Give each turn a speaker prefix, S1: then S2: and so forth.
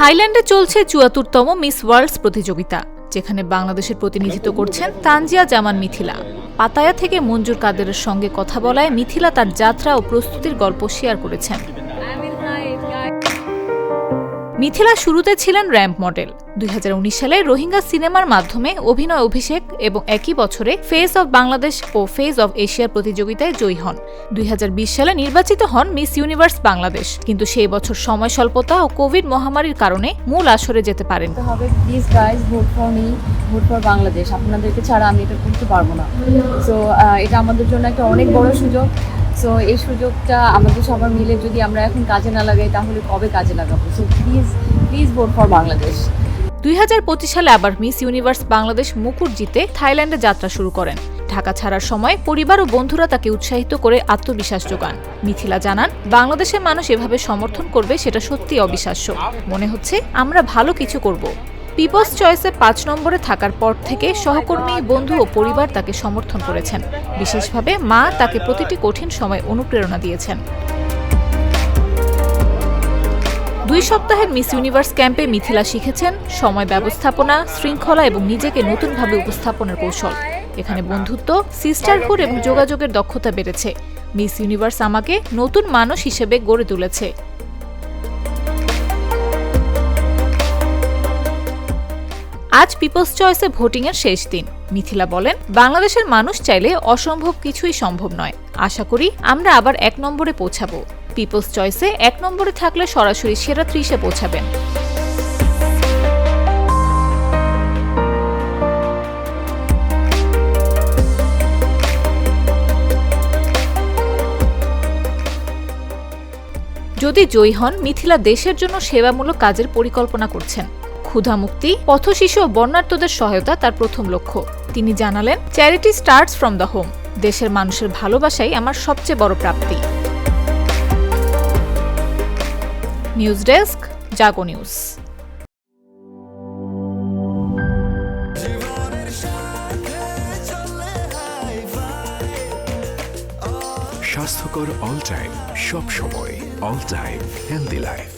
S1: থাইল্যান্ডে চলছে চুয়াত্তরতম miss world's প্রতিযোগিতা, যেখানে বাংলাদেশের প্রতিনিধিত্ব করছেন তানজিয়া জামান মিথিলা। পাতায়া থেকে মঞ্জুর কাদেরের সঙ্গে কথা বলায় মিথিলা তার যাত্রা ও প্রস্তুতির গল্প শেয়ার করেছেন। মিথিলা শুরুতে ছিলেন র্যাম্প মডেল। দুই হাজার উনিশ সালে রোহিঙ্গা সিনেমার মাধ্যমে অভিনয় অভিষেক এবং একই বছরে ফেস অব বাংলাদেশ ও ফেস অব এশিয়ার প্রতিযোগিতায় জয়ী হন। দুই হাজার বিশ সালে নির্বাচিত হন মিস ইউনিভার্স বাংলাদেশ। কিন্তু সেই বছর সময় স্বল্পতা ও কোভিড মহামারীর কারণে মূল আসরে যেতে পারেন।
S2: হবে ভোট ভোট বাংলাদেশ। আপনাদেরকে ছাড়া আমি এটা করতে পারব না। সো এটা আমাদের জন্য একটা অনেক বড় সুযোগ। সো এই সুযোগটা আমাদের সবার মিলে যদি আমরা এখন কাজে না লাগাই, তাহলে কবে কাজে লাগাবো? So please please vote for Bangladesh
S1: দুই হাজার পঁচিশ সালে আবার মিস ইউনিভার্স বাংলাদেশ মুকুট জিতে থাইল্যান্ডে যাত্রা শুরু করেন। ঢাকা ছাড়ার সময় পরিবার ও বন্ধুরা তাকে উৎসাহিত করে আত্মবিশ্বাস যোগান। মিথিলা জানান, বাংলাদেশের মানুষ এভাবে সমর্থন করবে সেটা সত্যি অবিশ্বাস্য। মনে হচ্ছে, আমরা ভালো কিছু করব। পিপলস চয়েসে পাঁচ নম্বরে থাকার পর থেকে সহকর্মী, বন্ধু ও পরিবার তাকে সমর্থন করেছেন। বিশেষভাবে মা তাকে প্রতিটি কঠিন সময় অনুপ্রেরণা দিয়েছেন। দুই সপ্তাহের মিস ইউনিভার্স ক্যাম্পে মিথিলা শিখেছেন সময় ব্যবস্থাপনা, শৃঙ্খলা এবং নিজেকে নতুনভাবে উপস্থাপনের কৌশল। এখানে বন্ধুত্ব সিস্টারহুড এবং যোগাযোগের দক্ষতা বেড়েছে। মিস ইউনিভার্স আমাকে নতুন মানুষ হিসেবে গড়ে তুলেছে। আজ পিপলস চয়েসে ভোটিংয়ের শেষ দিন। মিথিলা বলেন, বাংলাদেশের মানুষ চাইলে অসম্ভব কিছুই সম্ভব নয়। আশা করি আমরা আবার এক নম্বরে পৌঁছাবো। পিপলস চয়েসে এক নম্বরে থাকলে সরাসরি সেরা ত্রিশে পৌঁছাবেন। যদি জয়ী হন, মিথিলা দেশের জন্য সেবামূলক কাজের পরিকল্পনা করছেন। ক্ষুধা মুক্তি, পথশিশু ও বর্ণার্থদের সহায়তা তার প্রথম লক্ষ্য। তিনি জানালেন charity starts from the home দেশের মানুষের ভালোবাসাই আমার সবচেয়ে বড় প্রাপ্তি। নিউজ ডেস্ক জাগো নিউজ
S3: স্বাস্থ্যকর অল টাইম সব সময় অল টাইম হেলদি লাইফ